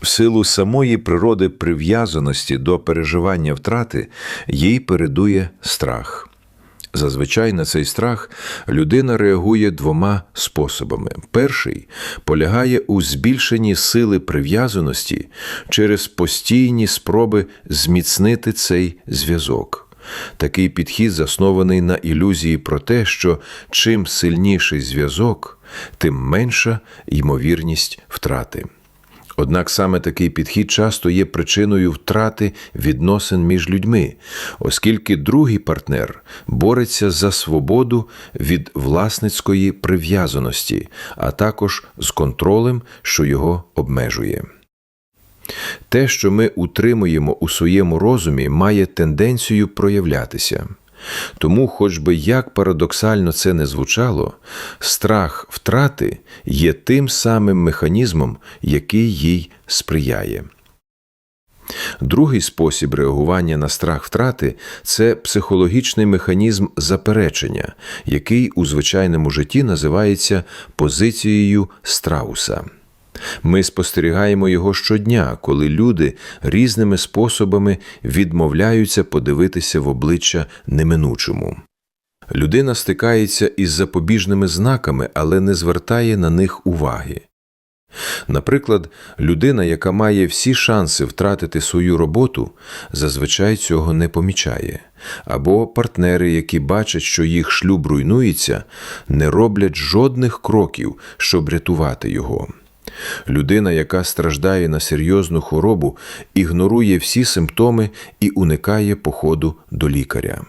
В силу самої природи прив'язаності до переживання втрати їй передує страх. Зазвичай на цей страх людина реагує двома способами. Перший полягає у збільшенні сили прив'язаності через постійні спроби зміцнити цей зв'язок. Такий підхід заснований на ілюзії про те, що чим сильніший зв'язок, тим менша ймовірність втрати. Однак саме такий підхід часто є причиною втрати відносин між людьми, оскільки другий партнер бореться за свободу від власницької прив'язаності, а також з контролем, що його обмежує. Те, що ми утримуємо у своєму розумі, має тенденцію проявлятися. Тому, хоч би як парадоксально це не звучало, страх втрати є тим самим механізмом, який їй сприяє. Другий спосіб реагування на страх втрати це психологічний механізм заперечення, який у звичайному житті називається позицією страуса. Ми спостерігаємо його щодня, коли люди різними способами відмовляються подивитися в обличчя неминучому. Людина стикається із запобіжними знаками, але не звертає на них уваги. Наприклад, людина, яка має всі шанси втратити свою роботу, зазвичай цього не помічає, або партнери, які бачать, що їх шлюб руйнується, не роблять жодних кроків, щоб рятувати його. Людина, яка страждає на серйозну хворобу, ігнорує всі симптоми і уникає походу до лікаря.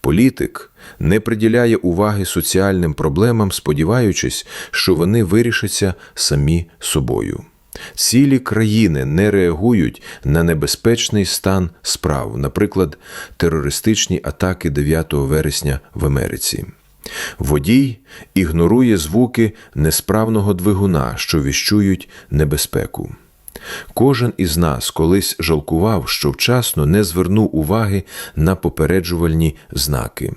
Політик не приділяє уваги соціальним проблемам, сподіваючись, що вони вирішаться самі собою. Цілі країни не реагують на небезпечний стан справ, наприклад, терористичні атаки 9 вересня в Америці. Водій ігнорує звуки несправного двигуна, що віщують небезпеку. Кожен із нас колись жалкував, що вчасно не звернув уваги на попереджувальні знаки.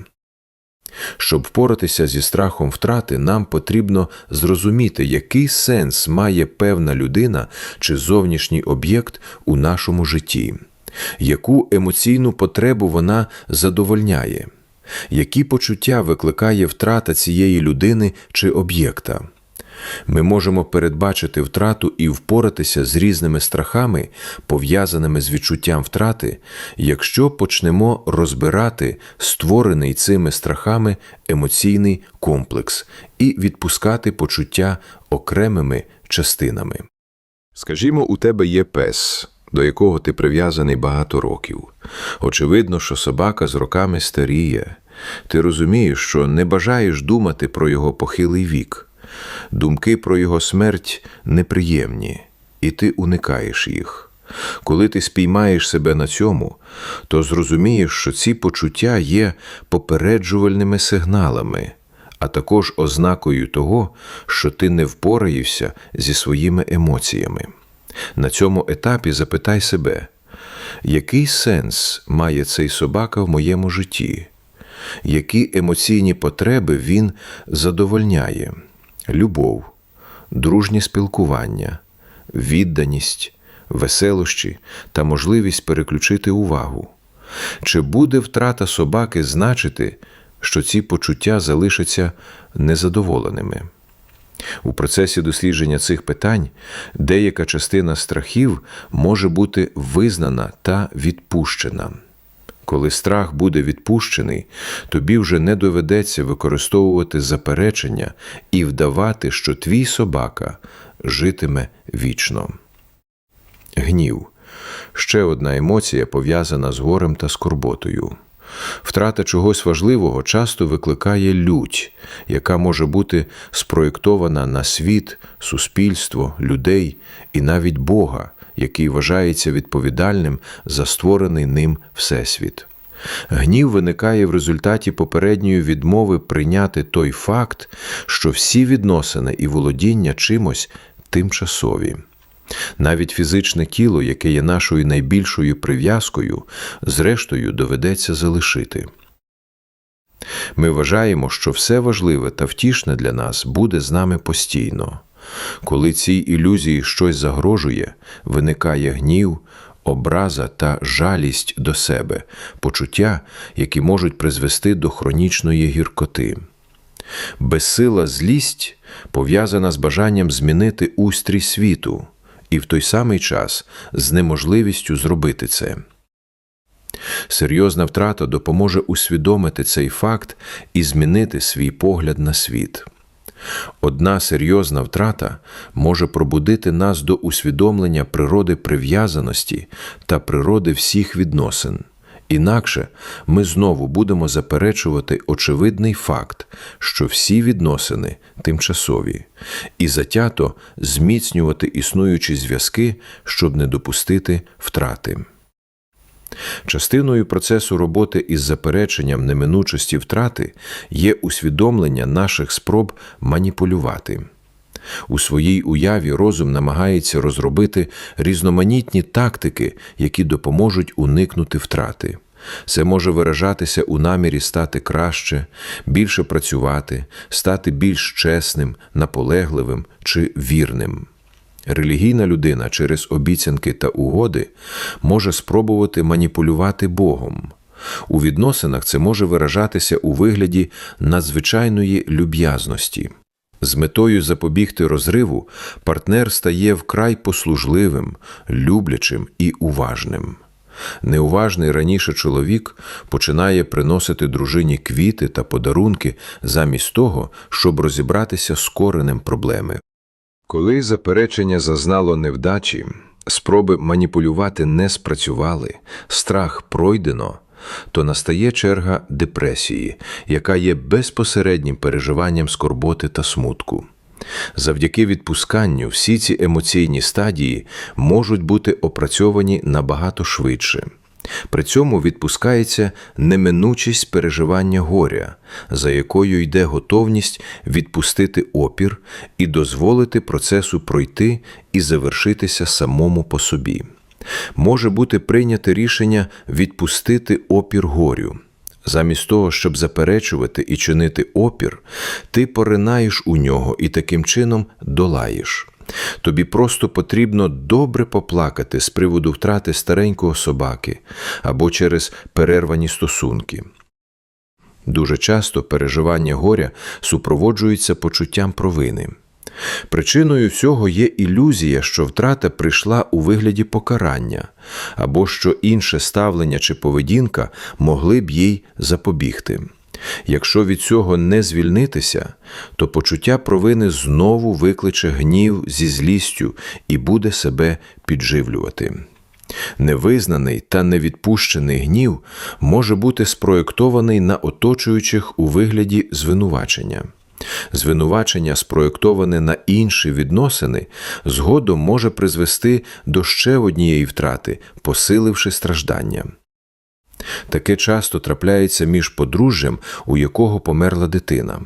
Щоб впоратися зі страхом втрати, нам потрібно зрозуміти, який сенс має певна людина чи зовнішній об'єкт у нашому житті, яку емоційну потребу вона задовольняє які почуття викликає втрата цієї людини чи об'єкта. Ми можемо передбачити втрату і впоратися з різними страхами, пов'язаними з відчуттям втрати, якщо почнемо розбирати створений цими страхами емоційний комплекс і відпускати почуття окремими частинами. Скажімо, у тебе є пес, до якого ти прив'язаний багато років. Очевидно, що собака з роками старіє. Ти розумієш, що не бажаєш думати про його похилий вік. Думки про його смерть неприємні, і ти уникаєш їх. Коли ти спіймаєш себе на цьому, то зрозумієш, що ці почуття є попереджувальними сигналами, а також ознакою того, що ти не впораєшся зі своїми емоціями. На цьому етапі запитай себе, який сенс має цей собака в моєму житті? Які емоційні потреби він задовольняє: любов, дружнє спілкування, відданість, веселощі та можливість переключити увагу? Чи буде втрата собаки значити, що ці почуття залишаться незадоволеними? У процесі дослідження цих питань деяка частина страхів може бути визнана та відпущена. Коли страх буде відпущений, тобі вже не доведеться використовувати заперечення і вдавати, що твій собака житиме вічно. Гнів ще одна емоція пов'язана з горем та скорботою. Втрата чогось важливого часто викликає лють, яка може бути спроєктована на світ, суспільство, людей і навіть Бога, який вважається відповідальним за створений ним Всесвіт. Гнів виникає в результаті попередньої відмови прийняти той факт, що всі відносини і володіння чимось тимчасові. Навіть фізичне тіло, яке є нашою найбільшою прив'язкою, зрештою доведеться залишити. Ми вважаємо, що все важливе та втішне для нас буде з нами постійно. Коли цій ілюзії щось загрожує, виникає гнів, образа та жалість до себе, почуття, які можуть призвести до хронічної гіркоти. Безсила злість пов'язана з бажанням змінити устрій світу і в той самий час з неможливістю зробити це. Серйозна втрата допоможе усвідомити цей факт і змінити свій погляд на світ. Одна серйозна втрата може пробудити нас до усвідомлення природи прив'язаності та природи всіх відносин. Інакше ми знову будемо заперечувати очевидний факт, що всі відносини тимчасові, і затято зміцнювати існуючі зв'язки, щоб не допустити втрати. Частиною процесу роботи із запереченням неминучості втрати є усвідомлення наших спроб маніпулювати. У своїй уяві розум намагається розробити різноманітні тактики, які допоможуть уникнути втрати. Це може виражатися у намірі стати краще, більше працювати, стати більш чесним, наполегливим чи вірним. Релігійна людина через обіцянки та угоди може спробувати маніпулювати Богом. У відносинах це може виражатися у вигляді надзвичайної люб'язності. З метою запобігти розриву партнер стає вкрай послужливим, люблячим і уважним. Неуважний раніше чоловік починає приносити дружині квіти та подарунки замість того, щоб розібратися з коренем проблеми. Коли заперечення зазнало невдачі, спроби маніпулювати не спрацювали, страх пройдено, то настає черга депресії, яка є безпосереднім переживанням скорботи та смутку. Завдяки відпусканню всі ці емоційні стадії можуть бути опрацьовані набагато швидше. При цьому відпускається неминучість переживання горя, за якою йде готовність відпустити опір і дозволити процесу пройти і завершитися самому по собі. Може бути прийняте рішення відпустити опір горю. Замість того, щоб заперечувати і чинити опір, ти поринаєш у нього і таким чином долаєш. Тобі просто потрібно добре поплакати з приводу втрати старенького собаки або через перервані стосунки. Дуже часто переживання горя супроводжується почуттям провини. Причиною всього є ілюзія, що втрата прийшла у вигляді покарання, або що інше ставлення чи поведінка могли б їй запобігти. Якщо від цього не звільнитися, то почуття провини знову викличе гнів зі злістю і буде себе підживлювати. Невизнаний та невідпущений гнів може бути спроєктований на оточуючих у вигляді звинувачення. Звинувачення, спроєктоване на інші відносини, згодом може призвести до ще однієї втрати, посиливши страждання. Таке часто трапляється між подружжям, у якого померла дитина.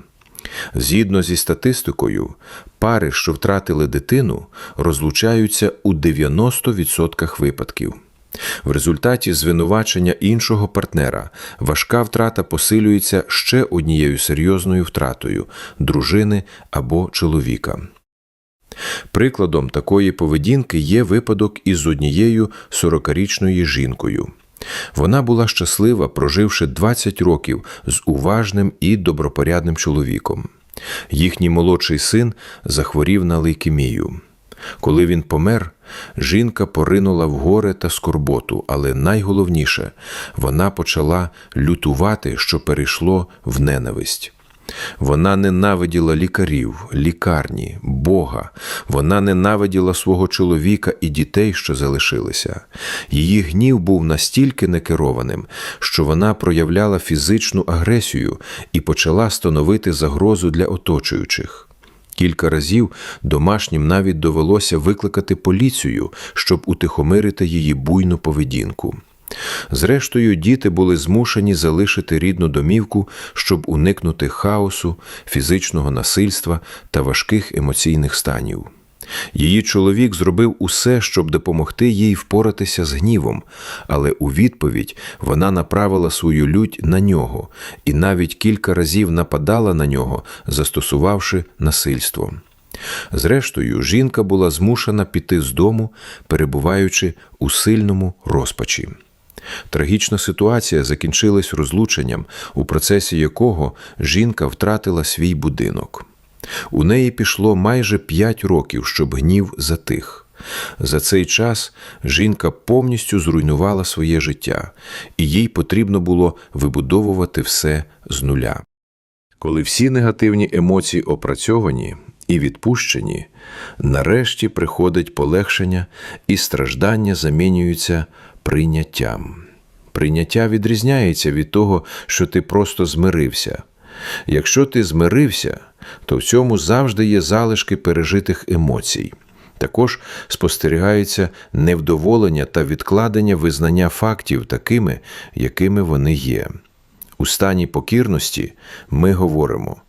Згідно зі статистикою, пари, що втратили дитину, розлучаються у 90% випадків. В результаті звинувачення іншого партнера важка втрата посилюється ще однією серйозною втратою дружини або чоловіка. Прикладом такої поведінки є випадок із однією 40-річною жінкою. Вона була щаслива, проживши 20 років з уважним і добропорядним чоловіком. Їхній молодший син захворів на лейкемію. Коли він помер, жінка поринула в горе та скорботу, але найголовніше вона почала лютувати, що перейшло в ненависть. Вона ненавиділа лікарів, лікарні, Бога, вона ненавиділа свого чоловіка і дітей, що залишилися. Її гнів був настільки некерованим, що вона проявляла фізичну агресію і почала становити загрозу для оточуючих. Кілька разів домашнім навіть довелося викликати поліцію, щоб утихомирити її буйну поведінку. Зрештою, діти були змушені залишити рідну домівку, щоб уникнути хаосу, фізичного насильства та важких емоційних станів. Її чоловік зробив усе, щоб допомогти їй впоратися з гнівом, але у відповідь вона направила свою лють на нього і навіть кілька разів нападала на нього, застосувавши насильство. Зрештою, жінка була змушена піти з дому, перебуваючи у сильному розпачі. Трагічна ситуація закінчилась розлученням, у процесі якого жінка втратила свій будинок. У неї пішло майже п'ять років, щоб гнів затих. За цей час жінка повністю зруйнувала своє життя, і їй потрібно було вибудовувати все з нуля. Коли всі негативні емоції опрацьовані і відпущені, нарешті приходить полегшення і страждання замінюються прийняттям. Прийняття відрізняється від того, що ти просто змирився. Якщо ти змирився, то в цьому завжди є залишки пережитих емоцій. Також спостерігається невдоволення та відкладення визнання фактів такими, якими вони є. У стані покірності ми говоримо: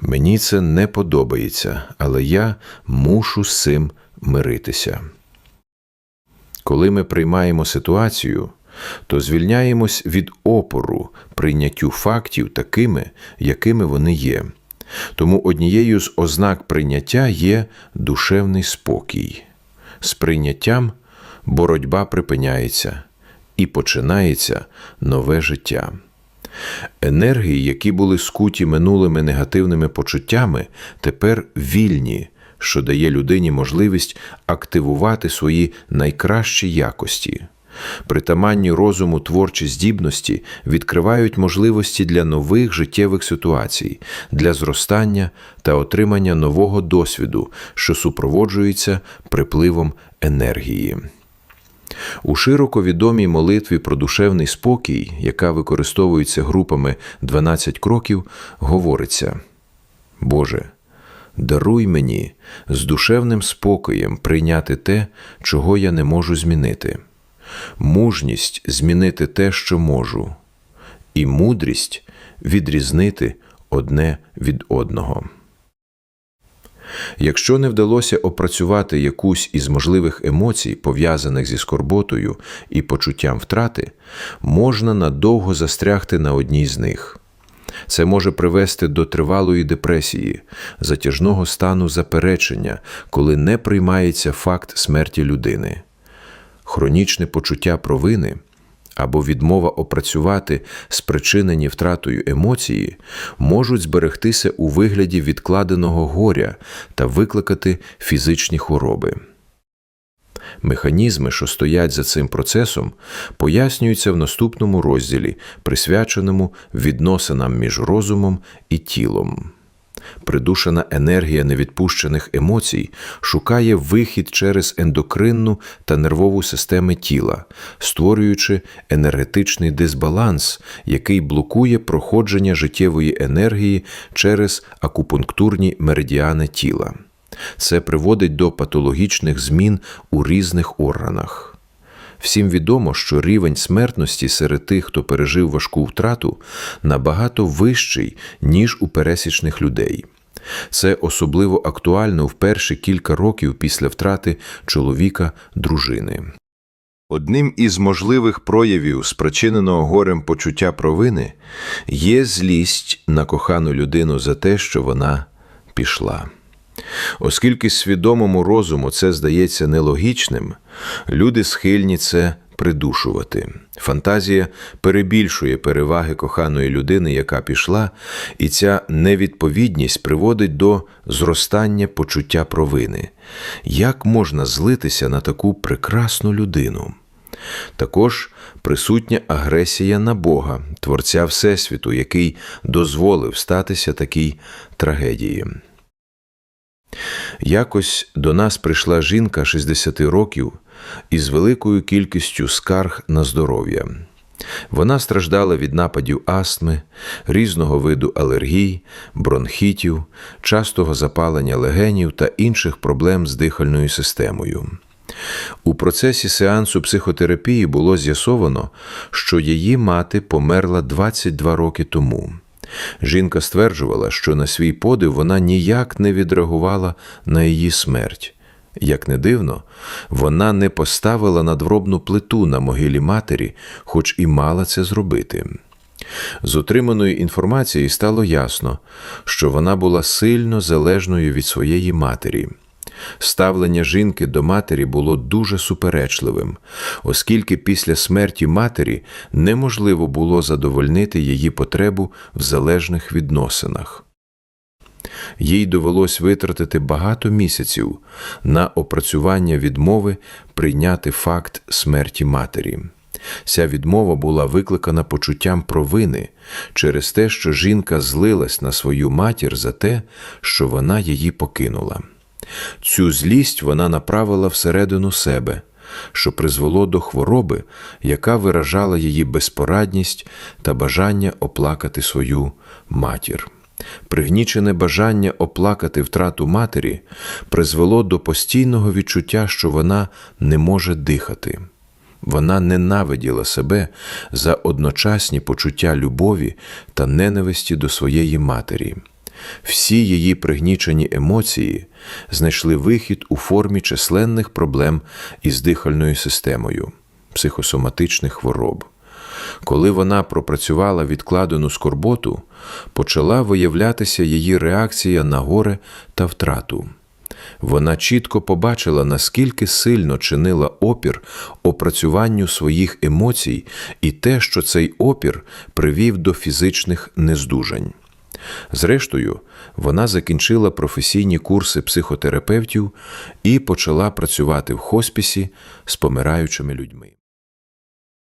мені це не подобається, але я мушу з цим миритися. Коли ми приймаємо ситуацію, то звільняємось від опору прийняттю фактів такими, якими вони є. Тому однією з ознак прийняття є душевний спокій. З прийняттям боротьба припиняється і починається нове життя. Енергії, які були скуті минулими негативними почуттями, тепер вільні, що дає людині можливість активувати свої найкращі якості. Притаманні розуму творчі здібності відкривають можливості для нових життєвих ситуацій, для зростання та отримання нового досвіду, що супроводжується припливом енергії. У широко відомій молитві про душевний спокій, яка використовується групами 12 кроків, говориться: Боже, даруй мені з душевним спокоєм прийняти те, чого я не можу змінити, мужність змінити те, що можу, і мудрість відрізнити одне від одного. Якщо не вдалося опрацювати якусь із можливих емоцій, пов'язаних зі скорботою і почуттям втрати, можна надовго застрягти на одній з них. Це може привести до тривалої депресії, затяжного стану заперечення, коли не приймається факт смерті людини. Хронічне почуття провини або відмова опрацювати спричинені втратою емоції можуть зберегтися у вигляді відкладеного горя та викликати фізичні хвороби. Механізми, що стоять за цим процесом, пояснюються в наступному розділі, присвяченому відносинам між розумом і тілом. Придушена енергія невідпущених емоцій шукає вихід через ендокринну та нервову системи тіла, створюючи енергетичний дисбаланс, який блокує проходження життєвої енергії через акупунктурні меридіани тіла. Це приводить до патологічних змін у різних органах. Всім відомо, що рівень смертності серед тих, хто пережив важку втрату, набагато вищий, ніж у пересічних людей. Це особливо актуально в перші кілька років після втрати чоловіка дружини. Одним із можливих проявів спричиненого горем почуття провини є злість на кохану людину за те, що вона пішла. Оскільки свідомому розуму це здається нелогічним, люди схильні це придушувати. Фантазія перебільшує переваги коханої людини, яка пішла, і ця невідповідність приводить до зростання почуття провини. Як можна злитися на таку прекрасну людину? Також присутня агресія на Бога, Творця Всесвіту, який дозволив статися такій трагедії. Якось до нас прийшла жінка 60 років із великою кількістю скарг на здоров'я. Вона страждала від нападів астми, різного виду алергій, бронхітів, частого запалення легенів та інших проблем з дихальною системою. У процесі сеансу психотерапії було з'ясовано, що її мати померла 22 роки тому. Жінка стверджувала, що на свій подив вона ніяк не відреагувала на її смерть. Як не дивно, вона не поставила надробну плиту на могилі матері, хоч і мала це зробити. З отриманої інформації стало ясно, що вона була сильно залежною від своєї матері. Ставлення жінки до матері було дуже суперечливим, оскільки після смерті матері неможливо було задовольнити її потребу в залежних відносинах. Їй довелось витратити багато місяців на опрацювання відмови прийняти факт смерті матері. Ця відмова була викликана почуттям провини через те, що жінка злилась на свою матір за те, що вона її покинула. Цю злість вона направила всередину себе, що призвело до хвороби, яка виражала її безпорадність та бажання оплакати свою матір. Пригнічене бажання оплакати втрату матері призвело до постійного відчуття, що вона не може дихати. Вона ненавиділа себе за одночасні почуття любові та ненависті до своєї матері. Всі її пригнічені емоції знайшли вихід у формі численних проблем із дихальною системою, психосоматичних хвороб. Коли вона пропрацювала відкладену скорботу, почала виявлятися її реакція на горе та втрату. Вона чітко побачила, наскільки сильно чинила опір опрацюванню своїх емоцій і те, що цей опір привів до фізичних нездужань. Зрештою, вона закінчила професійні курси психотерапевтів і почала працювати в хоспісі з помираючими людьми.